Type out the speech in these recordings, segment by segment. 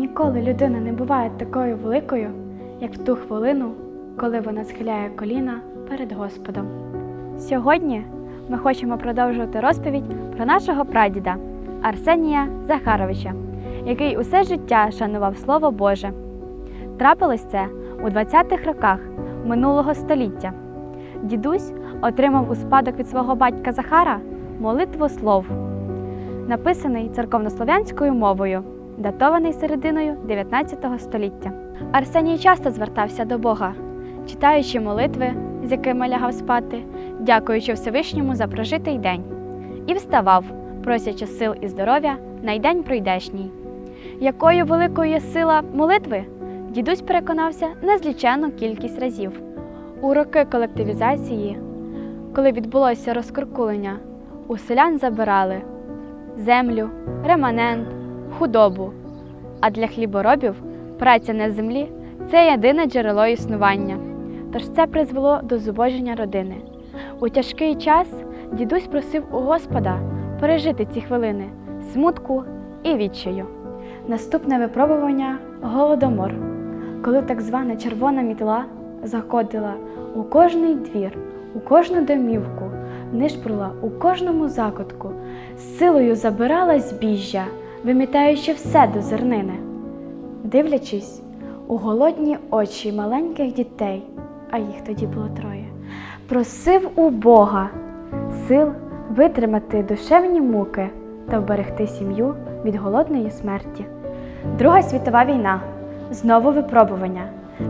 Ніколи людина не буває такою великою, як в ту хвилину, коли вона схиляє коліна перед Господом. Сьогодні ми хочемо продовжувати розповідь про нашого прадіда Арсенія Захаровича, який усе життя шанував Слово Боже. Трапилось це у 20-х роках минулого століття. Дідусь отримав у спадок від свого батька Захара молитву слов, написаний церковнослов'янською мовою, датований серединою 19 століття. Арсеній часто звертався до Бога, читаючи молитви, з якими лягав спати, дякуючи Всевишньому за прожитий день, і вставав, просячи сил і здоров'я на й день прийдешній. Якою великою є сила молитви, дідусь переконався незліченну кількість разів. У роки колективізації, коли відбулося розкуркулення, у селян забирали землю, реманент, худобу. А для хліборобів праця на землі це єдине джерело існування. Тож це призвело до зубоження родини. У тяжкий час дідусь просив у Господа пережити ці хвилини смутку і відчаю. Наступне випробування голодомор, коли так звана червона мітла заходила у кожний двір, у кожну домівку, нишпрула у кожному закутку, з силою забирала збіжжя, вимітаючи все до зернини. Дивлячись у голодні очі маленьких дітей, а їх тоді було троє, просив у Бога сил витримати душевні муки та вберегти сім'ю від голодної смерті. Друга світова війна знову випробування.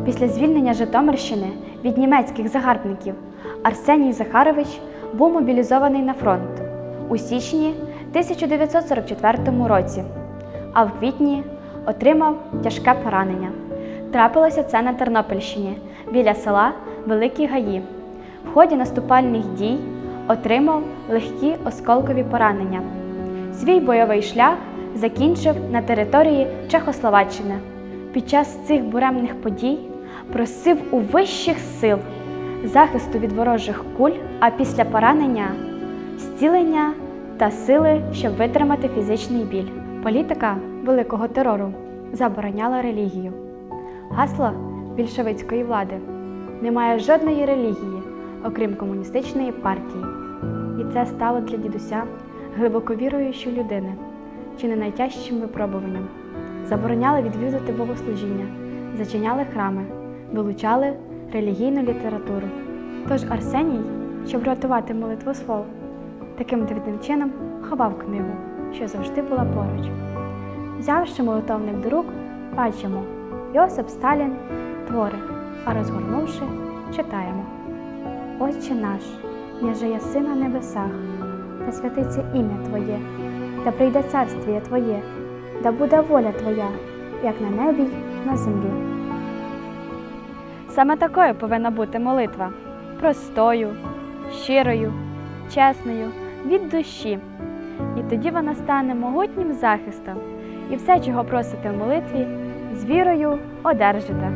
Після звільнення Житомирщини від німецьких загарбників Арсеній Захарович був мобілізований на фронт у січні 1944 році, а в квітні отримав тяжке поранення. Трапилося це на Тернопільщині біля села Великі Гаї. В ході наступальних дій отримав легкі осколкові поранення. Свій бойовий шлях закінчив на території Чехословаччини. Під час цих буремних подій просив у вищих сил захисту від ворожих куль, а після поранення зцілення та сили, щоб витримати фізичний біль. Політика великого терору забороняла релігію. Гасло більшовицької влади немає жодної релігії, окрім комуністичної партії. І це стало для дідуся глибоко віруючої людини, чи не найтяжчим випробуванням. Забороняли відвідувати богослужіння, зачиняли храми, вилучали релігійну літературу. Тож Арсеній, щоб врятувати молитву слов, таким дивним чином ховав книгу, що завжди була поруч. Взявши молитовник до рук, бачимо Йосип Сталін твори, а розгорнувши, читаємо. Отче наш, яже єси на небесах, да святиться ім'я Твоє, да прийде царствіє Твоє, да буде воля Твоя, як на небі, на землі. Саме такою повинна бути молитва простою, щирою, чесною, від душі. І тоді вона стане могутнім захистом, і все, чого просите в молитві, з вірою одержите.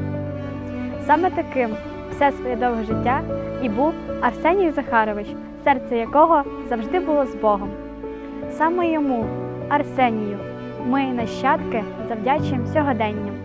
Саме таким все своє довге життя і був Арсеній Захарович, серце якого завжди було з Богом. Саме йому, Арсенію, ми, нащадки, завдячуємо сьогоденням.